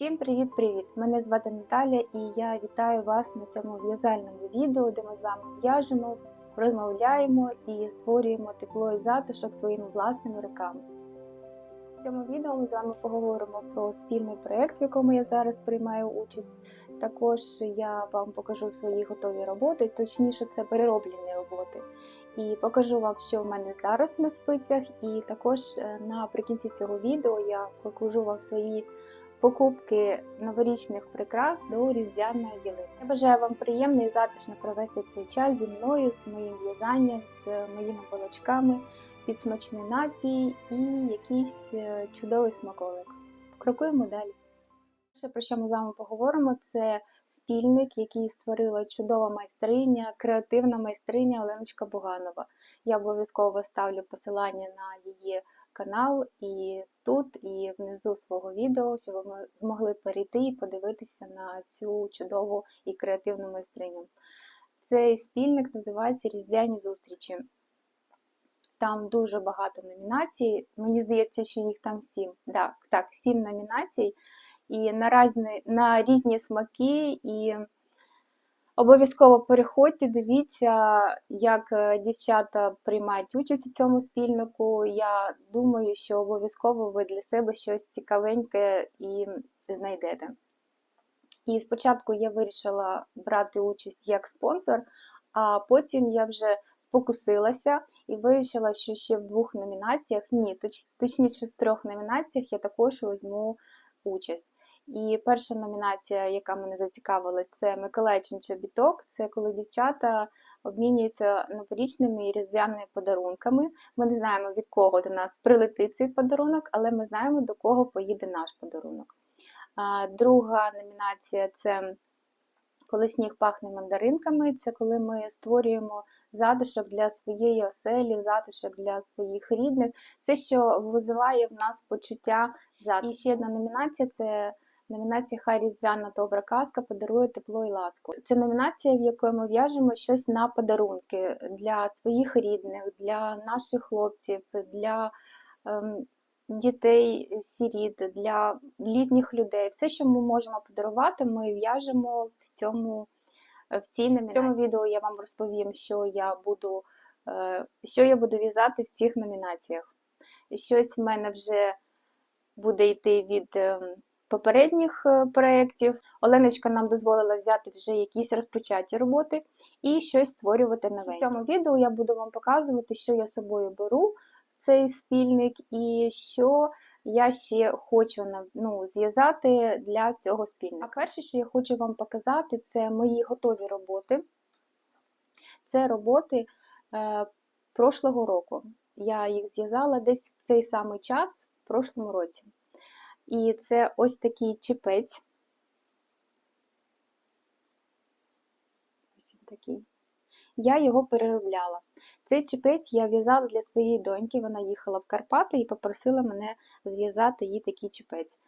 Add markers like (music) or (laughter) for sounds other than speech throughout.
Всім привіт-привіт! Мене звати Наталя і я вітаю вас на цьому в'язальному відео, де ми з вами в'яжемо, розмовляємо і створюємо тепло і затишок своїми власними руками. В цьому відео ми з вами поговоримо про спільний проєкт, в якому я зараз приймаю участь. Також я вам покажу свої готові роботи, точніше, це перероблені роботи. І покажу вам, що в мене зараз на спицях, і також е, наприкінці цього відео я покажу вам свої покупки новорічних прикрас до різдвяної ялинки. Я бажаю вам приємно і затишно провести цей час зі мною, з моїм в'язанням, з моїми балачками, підсмачний напій і якийсь е, чудовий смаколик. Крокуємо далі. Перше, про що ми з вами поговоримо, це спільник, який створила чудова майстриня, креативна майстриня Оленочка Буганова. Я обов'язково ставлю посилання на її канал і тут, і внизу свого відео, щоб ви змогли перейти і подивитися на цю чудову і креативну майстриню. Цей спільник називається Різдвяні зустрічі. Там дуже багато номінацій. Мені здається, що їх там сім. Так, так, сім номінацій. І на різні, на різні смаки. і Обов'язково переходьте, дивіться, як е, дівчата приймають участь у цьому спільнику. Я думаю, що обов'язково ви для себе щось цікавеньке і знайдете. І спочатку я вирішила брати участь як спонсор, а потім я вже спокусилася і вирішила, що ще в двох номінаціях, ні, точ, точніше в трьох номінаціях я також візьму участь. І перша номінація, яка мене зацікавила, це Миколайчин чобіток. Це коли дівчата обмінюються новорічними і різдвяними подарунками. Ми не знаємо, від кого до нас прилетить цей подарунок, але ми знаємо, до кого поїде наш подарунок. Друга номінація це коли сніг пахне мандаринками. Це коли ми створюємо затишок для своєї оселі, затишок для своїх рідних, все, що визиває в нас почуття затишку. І ще одна номінація це. Номінація Хай Різдвяна добра казка подарує тепло і ласку. Це номінація, в якої ми в'яжемо щось на подарунки для своїх рідних, для наших хлопців, для ем, дітей, сіріт, для літніх людей. Все, що ми можемо подарувати, ми в'яжемо в цьому в цій номінації. В цьому відео я вам розповім, що я буду е, що я буду в'язати в цих номінаціях. Щось в мене вже буде йти від. Ем, попередніх е, проєктів. Оленочка нам дозволила взяти вже якісь розпочаті роботи і щось створювати нове. В цьому відео я буду вам показувати, що я собою беру в цей спільник і що я ще хочу ну, зв'язати для цього спільника. А перше, що я хочу вам показати, це мої готові роботи. Це роботи е, прошлого року. Я їх зв'язала десь в цей самий час в прошлому році. І це ось такий чіпець. Ось він такий. Я його переробляла. Цей чіпець я в'язала для своєї доньки, вона їхала в Карпати і попросила мене зв'язати їй такий чіпець.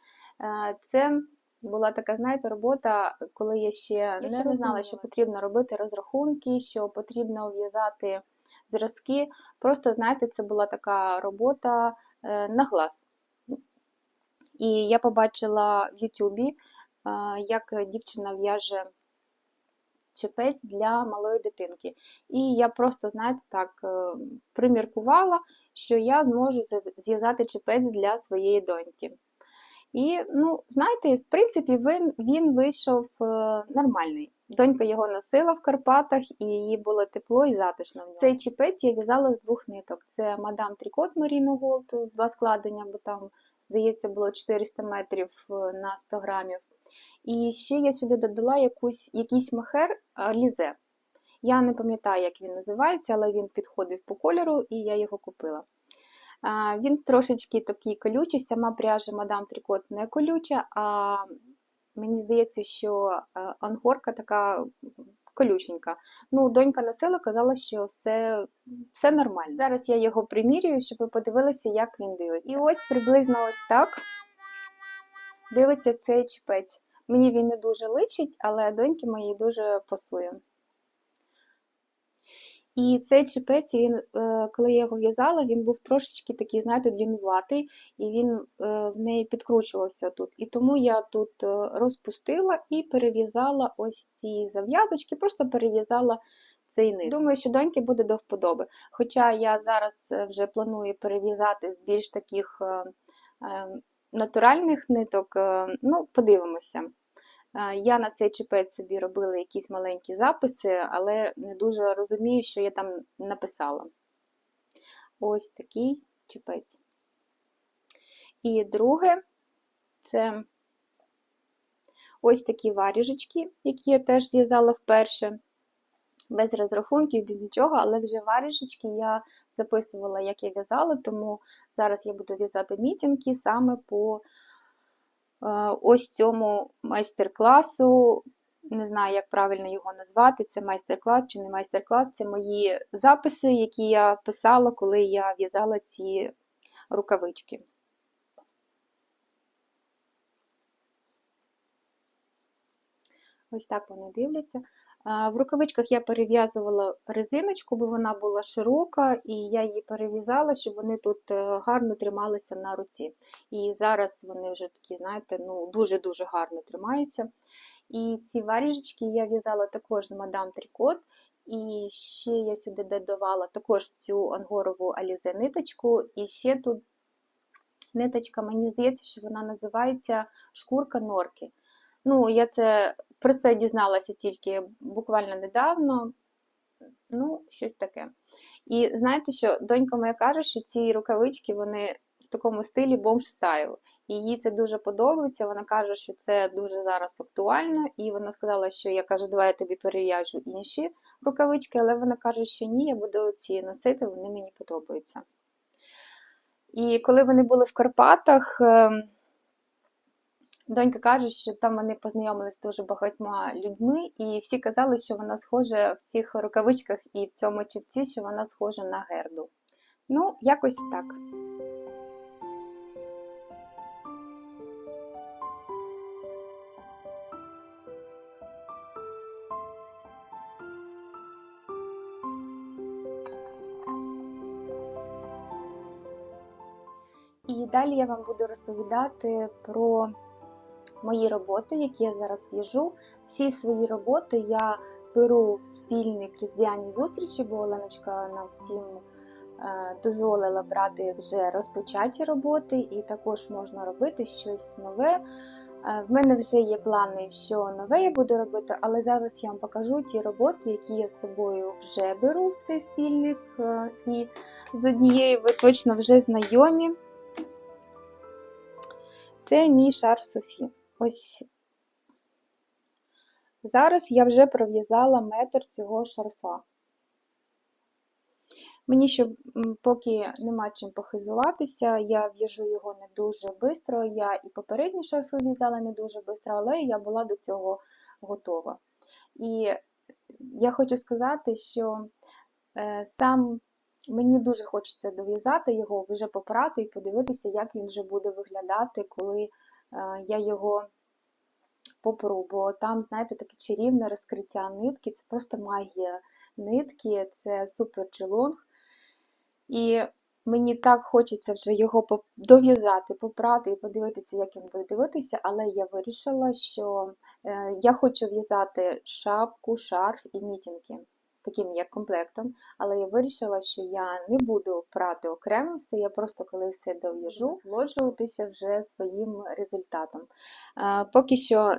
Е, це була така, знаєте, робота, коли я ще я не ще знала, що потрібно робити розрахунки, що потрібно в'язати зразки. Просто, знаєте, це була така робота е, на глаз. І я побачила в Ютубі, як дівчина в'яже чепець для малої дитинки. І я просто, знаєте, так, е, приміркувала, що я зможу зв'язати чепець для своєї доньки. І, ну, знаєте, в принципі, він він вийшов е, нормальний. Донька його носила в Карпатах, і їй було тепло і затишно. Цей чіпець я в'язала з двох ниток. Це мадам Трикот Маріно Голд, два складення, бо там здається, було 400 метрів е, на 100 грамів. І ще я сюди додала якусь, якийсь махер лізе. Я не пам'ятаю, як він називається, але він підходив по кольору, і я його купила. Він трошечки такий колючий, сама пряжа Мадам Трикот не колюча, а мені здається, що е, ангорка така колюченька. Ну, Донька носила, казала, що все все нормально. Зараз я його примірюю, щоб ви подивилися, як він дивиться. І ось приблизно ось так дивиться цей чіпець. Мені він не дуже личить, але доньки моїй дуже пасує. І цей чепець, він, е, коли я його в'язала, він був трошечки такий, знаєте, длінуватий, і він е, в неї підкручувався тут. І тому я тут е, розпустила і перев'язала ось ці зав'язочки, просто перев'язала цей низ. Думаю, що доньки буде до вподоби. Хоча я зараз вже планую перев'язати з більш таких натуральних ниток, ну, подивимося. Е, Я на цей чепець собі робила якісь маленькі записи, але не дуже розумію, що я там написала. Ось такий чепець. І друге це ось такі варіжечки, які я теж зв'язала вперше. Без розрахунків, без нічого, але вже варіжечки я записувала, як я в'язала, тому зараз я буду в'язати мітінки саме по ось цьому майстер-класу. Не знаю, як правильно його назвати. Це майстер-клас чи не майстер-клас. Це мої записи, які я писала, коли я в'язала ці рукавички. Ось так вони дивляться. В рукавичках я перев'язувала резиночку, бо вона була широка, і я її перев'язала, щоб вони тут е, гарно трималися на руці. І зараз вони вже такі, знаєте, ну дуже-дуже гарно тримаються. І ці варіжечки я в'язала також з мадам Трикот. І ще я сюди додавала також цю ангорову алізе ниточку. І ще тут ниточка, мені здається, що вона називається шкурка норки. Ну, я це про це дізналася тільки буквально недавно. Ну, щось таке. І знаєте, що донька моя каже, що ці рукавички вони в такому стилі бомж стайл. І їй це дуже подобається. Вона каже, що це дуже зараз актуально. І вона сказала, що я кажу, давай я тобі перев'яжу інші рукавички, але вона каже, що ні, я буду ці носити, вони мені подобаються. І коли вони були в Карпатах. Донька каже, що там вони познайомилися з дуже багатьма людьми, і всі казали, що вона схожа в цих рукавичках і в цьому чепці, що вона схожа на герду. Ну, якось так. І далі я вам буду розповідати про мої роботи, які я зараз в'яжу. Всі свої роботи я беру в спільні різдвяні зустрічі, бо Оленочка нам всім е, дозволила брати вже розпочаті роботи, і також можна робити щось нове. Е, В мене вже є плани, що нове я буду робити, але зараз я вам покажу ті роботи, які я з собою вже беру в цей спільник. е, І з однією ви точно вже знайомі. Це мій шарф Софі. Ось зараз я вже пров'язала метр цього шарфа. Мені, м, поки нема чим похизуватися, я в'яжу його не дуже швидко. Я і попередні шарфи в'язала не дуже швидко, але я була до цього готова. І я хочу сказати, що е, сам мені дуже хочеться дов'язати його, вже попрати і подивитися, як він вже буде виглядати, коли я його попру. Бо там, знаєте, таке чарівне розкриття нитки, це просто магія нитки, це супер челонг. І мені так хочеться вже його дов'язати, попрати і подивитися, як він буде дивитися, але я вирішила, що е, я хочу в'язати шапку, шарф і мітінки, таким як комплектом. Але я вирішила, що я не буду прати окремо все, я просто коли все дов'яжу, насолоджуватися вже своїм результатом. Поки що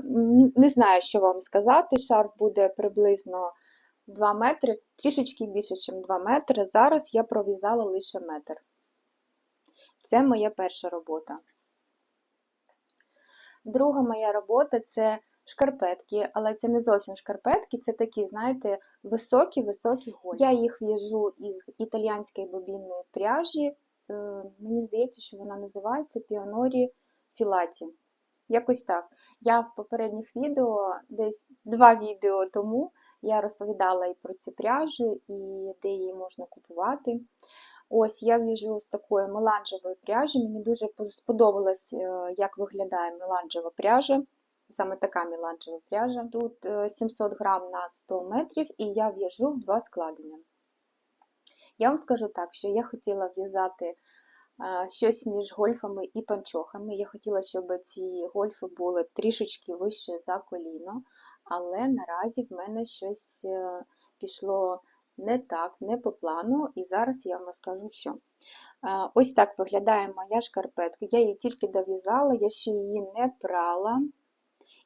не знаю, що вам сказати. Шарф буде приблизно 2 метри, трішечки більше, ніж 2 метри. Зараз я пров'язала лише метр. Це моя перша робота. Друга моя робота це шкарпетки, але це не зовсім шкарпетки, це такі, знаєте, високі-високі голі. Я їх в'яжу із італіянської бобінної пряжі. Е, Мені здається, що вона називається Піонорі Філаті. Якось так. Я в попередніх відео, десь два відео тому, я розповідала і про цю пряжу, і де її можна купувати. Ось я в'яжу з такої меланжевої пряжі. Мені дуже сподобалось, е, як виглядає меланжева пряжа. Саме така меланжева пряжа. Тут е, 700 грам на 100 метрів, і я в'яжу в два складення. Я вам скажу так, що я хотіла в'язати щось між гольфами і панчохами. Я хотіла, щоб ці гольфи були трішечки вище за коліно, але наразі в мене щось е, пішло не так, не по плану, і зараз я вам розкажу, що. Ось так виглядає моя шкарпетка. Я її тільки дов'язала, я ще її не прала.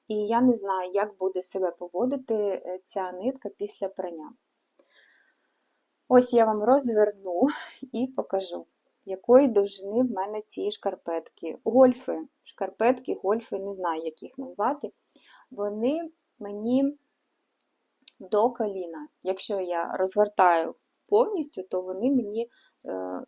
І я не знаю, як буде себе поводити е, ця нитка після прання. Ось я вам розверну і покажу, якої довжини в мене ці шкарпетки. Гольфи, шкарпетки, гольфи, не знаю, як їх назвати. Вони мені до коліна. Якщо я розгортаю повністю, то вони мені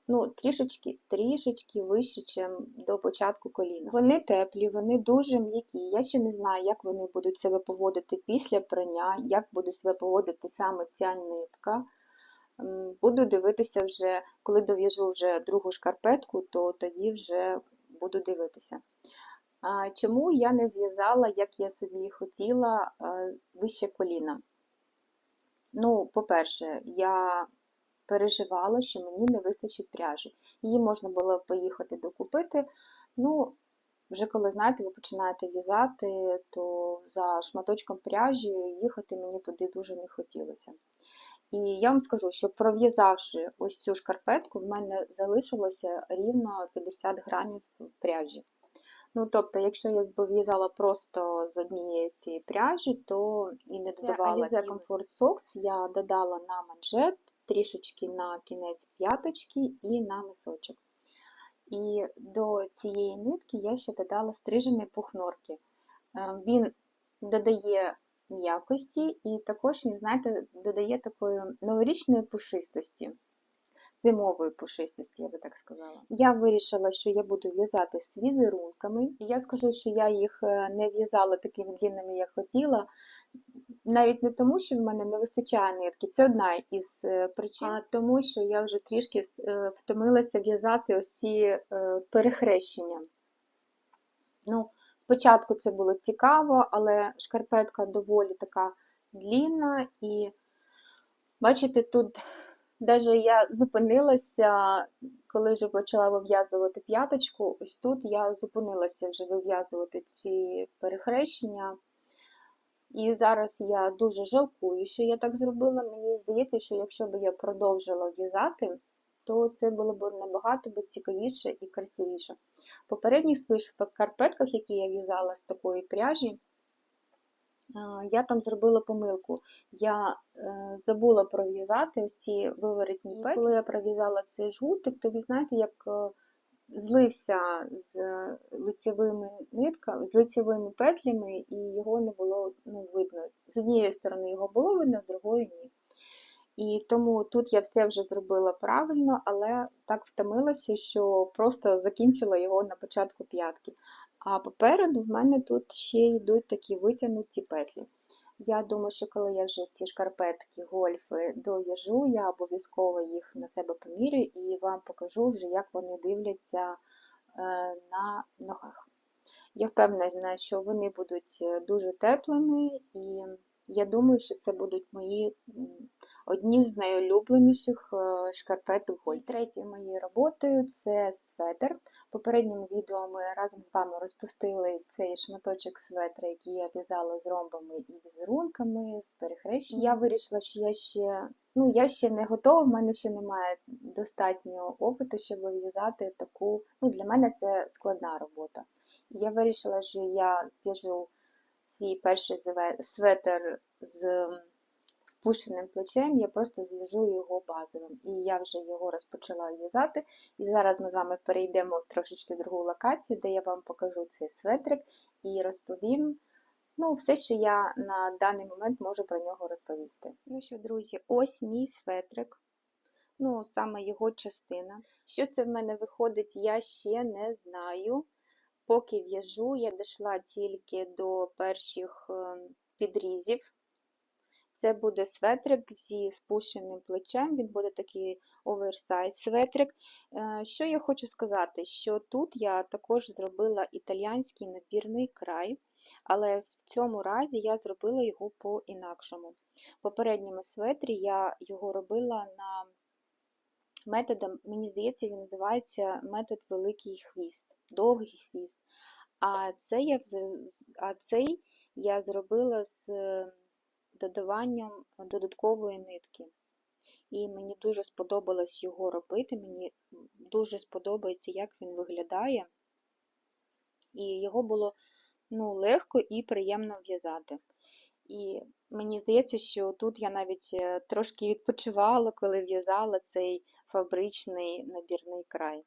ну, трішечки трішечки вище, ніж до початку коліна. Вони теплі, вони дуже м'які. Я ще не знаю, як вони будуть себе поводити після прання, як буде себе поводити саме ця нитка. Буду дивитися вже, коли дов'яжу вже другу шкарпетку, то тоді вже буду дивитися. Чому я не зв'язала, як я собі хотіла, е, вище коліна? Ну, по-перше, я переживала, що мені не вистачить пряжі. Її можна було поїхати докупити. Ну, вже коли, знаєте, ви починаєте в'язати, то за шматочком пряжі їхати мені туди дуже не хотілося. І я вам скажу, що пров'язавши ось цю шкарпетку, в мене залишилося рівно 50 грамів пряжі. Ну, тобто, якщо я б в'язала просто з однієї цієї пряжі, то і не додавала Alize Alize Comfort Socks, я додала на манжет, трішечки на кінець п'яточки і на мисочок. І до цієї нитки я ще додала стрижені пухнорки. Е, Він додає м'якості і також, знаєте, додає такої новорічної пушистості, зимової пушистості, я би так сказала. Я вирішила, що я буду в'язати з візерунками. І я скажу, що я їх е, не в'язала такими длинними, як хотіла. Навіть не тому, що в мене не вистачає нитки, це одна із е, причин, а тому, що я вже трішки е, втомилася в'язати ось ці перехрещення. Ну, Спочатку це було цікаво, але шкарпетка доволі така длінна, і бачите, тут навіть я зупинилася, коли вже почала вив'язувати п'яточку, ось тут я зупинилася вже вив'язувати ці перехрещення. І зараз я дуже жалкую, що я так зробила. Мені здається, що якщо б я продовжила в'язати, то це було б набагато цікавіше і красивіше. В попередніх своїх шкарпетках, які я в'язала з такої пряжі, я там зробила помилку. Я е, забула пров'язати ось ці виворотні петлі. Коли я пров'язала цей жгутик, то ви знаєте, як е, злився з лицевими нитками, з лицевими петлями, і його не було ну, видно. З однієї сторони його було видно, з другої ні. І тому тут я все вже зробила правильно, але так втомилася, що просто закінчила його на початку п'ятки. А попереду в мене тут ще йдуть такі витягнуті петлі. Я думаю, що коли я вже ці шкарпетки, гольфи дов'яжу, я обов'язково їх на себе помірю і вам покажу вже, як вони дивляться на ногах. Я впевнена, що вони будуть дуже теплими, і я думаю, що це будуть мої одні з найулюбленіших шкарпеток гольф. Третьою моєю роботою це светр. В попередньому відео ми разом з вами розпустили цей шматочок светра, який я в'язала з ромбами і візерунками, з перехрещенням. Я вирішила, що я ще ну, я ще не готова, в мене ще немає достатнього опиту, щоб в'язати таку. Ну, Для мене це складна робота. Я вирішила, що я зв'яжу свій перший светр з спущеним плечем, я просто зв'яжу його базовим. І я вже його розпочала в'язати. І зараз ми з вами перейдемо трошечки в другу локацію, де я вам покажу цей светрик і розповім ну, все, що я на даний момент можу про нього розповісти. Ну що, друзі, ось мій светрик. Ну, саме його частина. Що це в мене виходить, я ще не знаю. Поки в'яжу, я дійшла тільки до перших підрізів. Це буде светрик зі спущеним плечем, він буде такий оверсайз светрик. Що я хочу сказати, що тут я також зробила італіянський набірний край, але в цьому разі я зробила його по-інакшому. В попередньому светрі я його робила на методом, мені здається, він називається метод великий хвіст, довгий хвіст. А це я а цей я зробила з е, додаванням додаткової нитки. І мені дуже сподобалось його робити. Мені дуже сподобається, як він виглядає. І його було ну, легко і приємно в'язати. І мені здається, що тут я навіть е, трошки відпочивала, коли в'язала цей фабричний набірний край.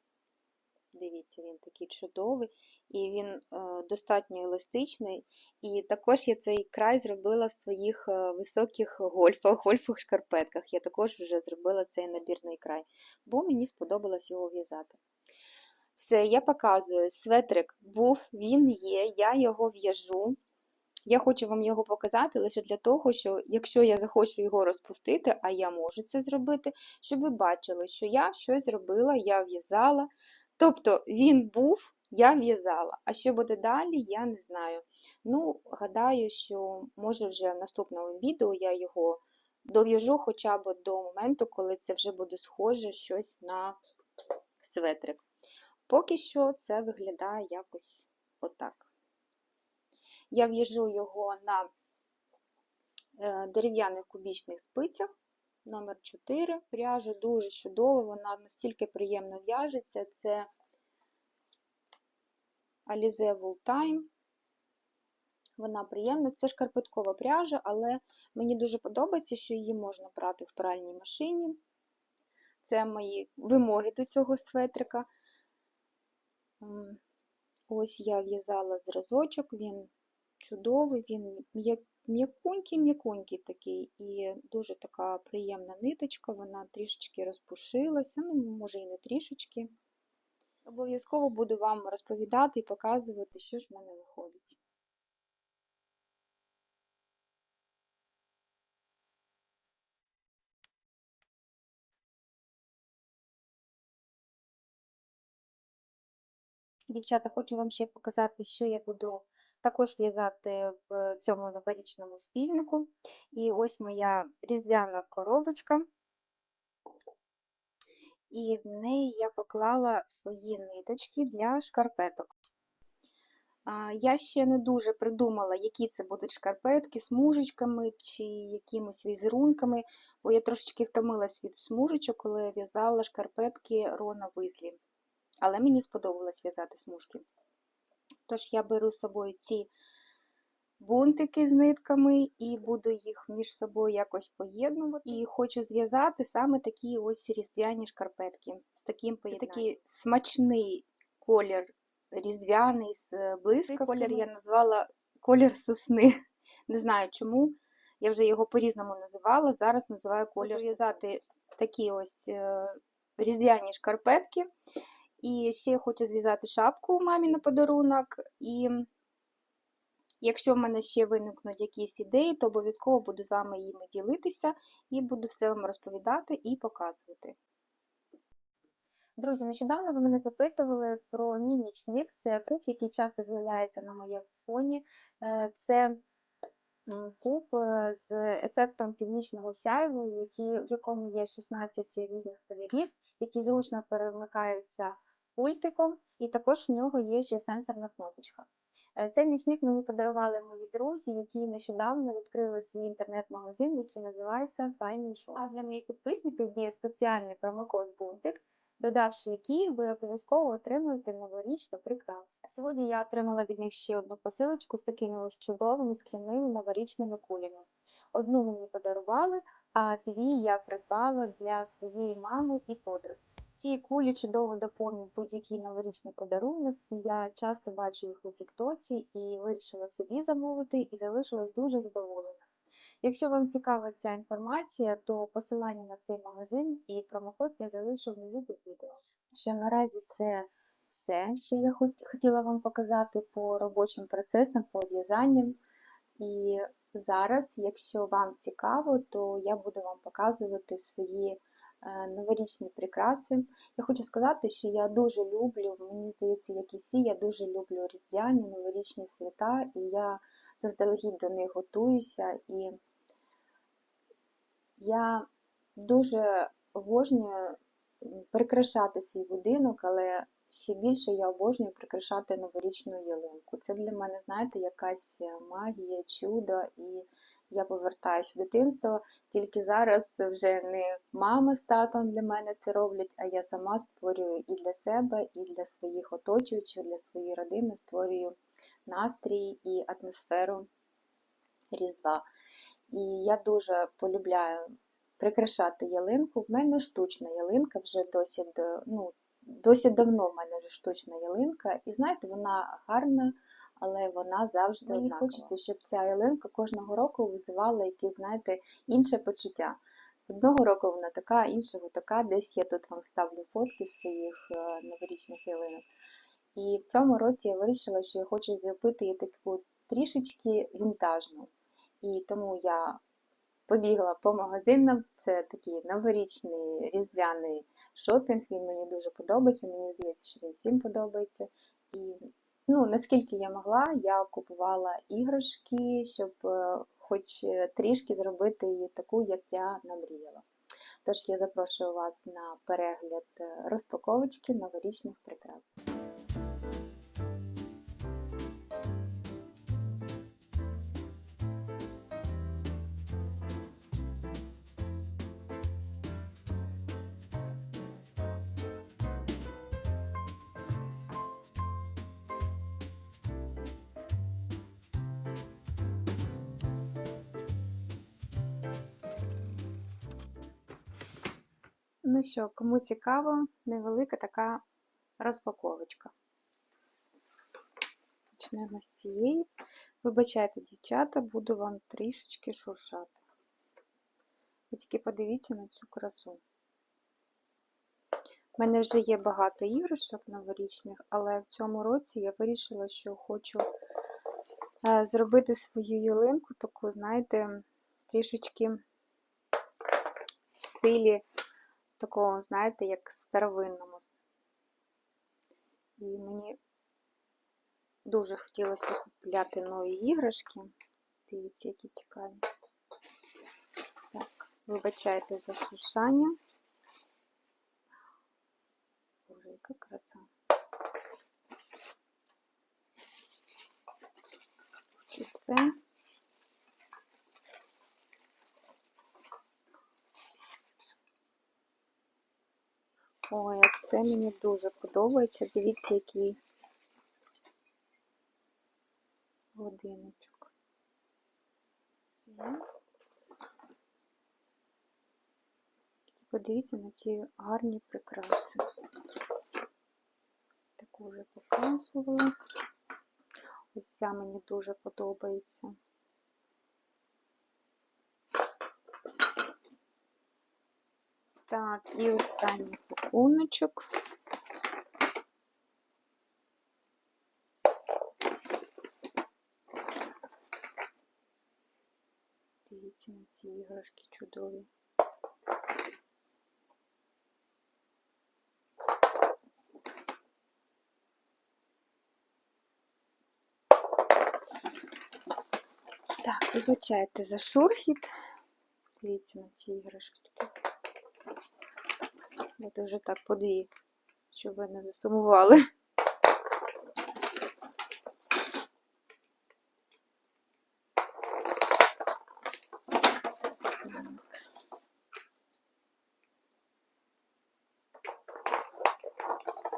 Дивіться, він такий чудовий, і він е, достатньо еластичний. І також я цей край зробила в своїх е, високих гольфах, гольфах шкарпетках. Я також вже зробила цей набірний край, бо мені сподобалось його в'язати. Все, я показую. Светрик був, він є, я його в'яжу. Я хочу вам його показати лише для того, що якщо я захочу його розпустити, а я можу це зробити, щоб ви бачили, що я щось зробила, я в'язала. Тобто він був, я в'язала. А що буде далі, я не знаю. Ну, гадаю, що може вже в наступному відео я його дов'яжу хоча б до моменту, коли це вже буде схоже щось на светрик. Поки що це виглядає якось отак. Я в'яжу його на е, дерев'яних кубічних спицях номер 4 Пряжа дуже чудова, вона настільки приємно в'яжеться. Це Alize Wool Time. Вона приємна, це шкарпеткова пряжа, але мені дуже подобається, що її можна брати в пральній машині. Це мої вимоги до цього светрика. Ось я в'язала зразочок, він чудовий, він м'якунький-м'якунький такий, і дуже така приємна ниточка, вона трішечки розпушилася, ну, може і не трішечки. Обов'язково буду вам розповідати і показувати, що ж в мене виходить. Дівчата, хочу вам ще показати, що я буду також в'язати в цьому новорічному спільнику. І ось моя різдвяна коробочка. І в неї я поклала свої ниточки для шкарпеток. Я ще не дуже придумала, які це будуть шкарпетки, смужечками чи якимось візерунками, бо я трошечки втомилась від смужечок, коли в'язала шкарпетки Рона Визлі. Але мені сподобалось в'язати смужки. Тож я беру з собою ці бунтики з нитками і буду їх між собою якось поєднувати. І хочу зв'язати саме такі ось різдвяні шкарпетки. З таким Це такий смачний колір різдвяний з блискавками. колір я назвала колір сосни. (laughs) Не знаю чому. Я вже його по-різному називала. Зараз називаю колір в'язати такі ось е, різдвяні шкарпетки. І ще я хочу зв'язати шапку мамі на подарунок. І якщо в мене ще виникнуть якісь ідеї, то обов'язково буду з вами їми ділитися і буду все вам розповідати і показувати. Друзі, нещодавно ви мене запитували про мій нічник. Це куб, який часто з'являється на моєму фоні. Е, це куб е, з ефектом північного сяйву, в якому є 16 різних кольорів, які зручно перемикаються пультиком, і також в нього є ще сенсорна кнопочка. Е, цей нічник мені подарували мої друзі, які нещодавно відкрили свій інтернет-магазин, який називається Fine Shop. А для моїх підписників є спеціальний промокод Бунтик, додавши який ви обов'язково отримуєте новорічну прикрасу. Сьогодні я отримала від них ще одну посилочку з такими ось чудовими скляними новорічними кулями. Одну мені подарували, а дві я придбала для своєї мами і подруги. Ці кулі чудово доповнюють будь-який новорічний подарунок. Я часто бачу їх у Тіктоці і вирішила собі замовити і залишилась дуже задоволена. Якщо вам цікава ця інформація, то посилання на цей магазин і промокод я залишу внизу під відео. Ще наразі це все, що я хотіла вам показати по робочим процесам, по в'язанням. І зараз, якщо вам цікаво, то я буду вам показувати свої. Е, новорічні прикраси. Я хочу сказати, що я дуже люблю, мені здається, як і всі, я дуже люблю різдвяні новорічні свята, і я заздалегідь до них готуюся. І я дуже обожнюю прикрашати свій будинок, але ще більше я обожнюю прикрашати новорічну ялинку. Це для мене, знаєте, якась е, магія, чудо, і я повертаюся в дитинство. Тільки зараз вже не мама з татом для мене це роблять, а я сама створюю і для себе, і для своїх оточуючих, для своєї родини створюю настрій і атмосферу Різдва. І я дуже полюбляю прикрашати ялинку. В мене штучна ялинка вже досить, ну, досить давно в мене вже штучна ялинка. І знаєте, вона гарна, але вона завжди Мені однакова. хочеться, щоб ця ялинка кожного року визивала якесь, знаєте, інше почуття. Одного року вона така, іншого така. Десь я тут вам ставлю фотки своїх е, новорічних ялинок. І в цьому році я вирішила, що я хочу зробити її таку трішечки вінтажну. І тому я побігла по магазинам. Це такий новорічний різдвяний шопінг. Він мені дуже подобається. Мені здається, що він всім подобається. І ну, наскільки я могла, я купувала іграшки, щоб е, хоч трішки зробити її таку, як я намріяла. Тож я запрошую вас на перегляд е, розпаковочки новорічних прикрас. Ну що, кому цікаво, невелика така розпаковочка. Почнемо з цієї. Вибачайте, дівчата, буду вам трішечки шуршати. Ви тільки подивіться на цю красу. У мене вже є багато іграшок новорічних, але в цьому році я вирішила, що хочу е, зробити свою ялинку таку, знаєте, трішечки в стилі такого, знаєте, як старовинному. І мені дуже хотілося купляти нові іграшки. Дивіться, які цікаві. Так, вибачайте за шуршання. Боже, яка краса. І це. Ой, це мені дуже подобається. Дивіться, який годиночок. Подивіться на ці гарні прикраси. Таку вже показувала. Ось ця мені дуже подобається. Так, і останній пакуночок. Дивіться на ці іграшки чудові. Так, вибачайте за шурхіт. Дивіться на ці іграшки Я дуже так по дві, щоб ви не засумували.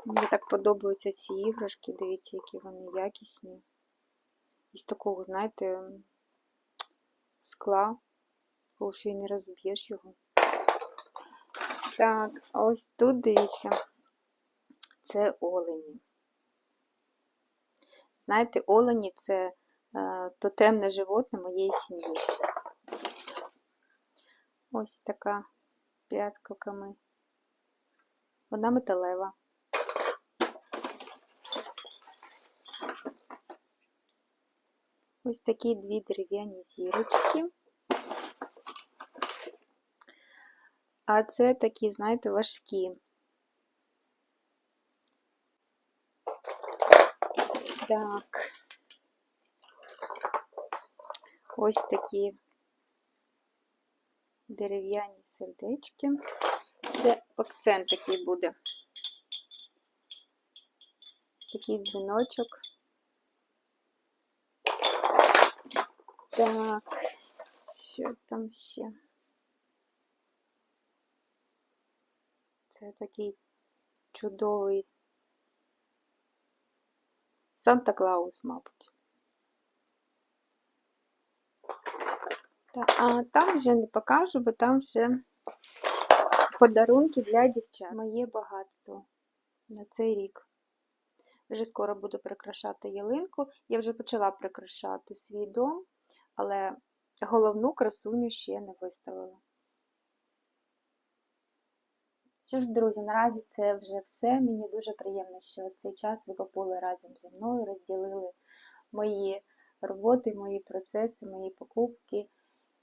Мені так подобаються ці іграшки, дивіться, які вони якісні. Із такого, знаєте, скла, тому що і не розб'єш його. Так, ось тут дивіться, це олені. Знаєте, олені це е, тотемне животне моєї сім'ї. Ось така п'яцкалками. Вона металева. Ось такі дві дерев'яні зірочки. А це такі, знаєте, важкі. Так. Ось такі дерев'яні сердечки. Це акцент такий буде. Ось Такий дзвіночок. Так, що там ще? Це такий чудовий Санта Клаус, мабуть. Та, а там вже не покажу, бо там вже подарунки для дівчат. Моє багатство на цей рік. Вже скоро буду прикрашати ялинку. Я вже почала прикрашати свій дом, але головну красуню ще не виставила. Що ж, друзі, наразі це вже все. Мені дуже приємно, що цей час ви побули разом зі мною, розділили мої роботи, мої процеси, мої покупки.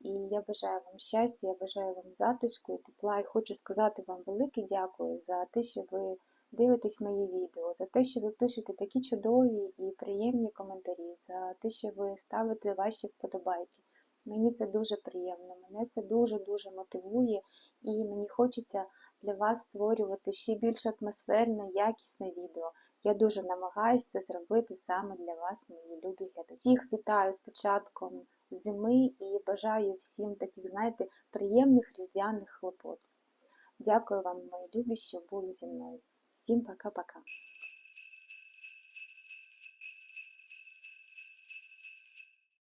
І я бажаю вам щастя, я бажаю вам затишку і тепла. І хочу сказати вам велике дякую за те, що ви дивитесь мої відео, за те, що ви пишете такі чудові і приємні коментарі, за те, що ви ставите ваші вподобайки. Мені це дуже приємно, мене це дуже-дуже мотивує, і мені хочеться для вас створювати ще більш атмосферне, якісне відео. Я дуже намагаюся це зробити саме для вас, мої любі глядачі. Всіх вітаю з початком зими і бажаю всім таких, знаєте, приємних різдвяних хлопот. Дякую вам, мої любі, що були зі мною. Всім пока-пока.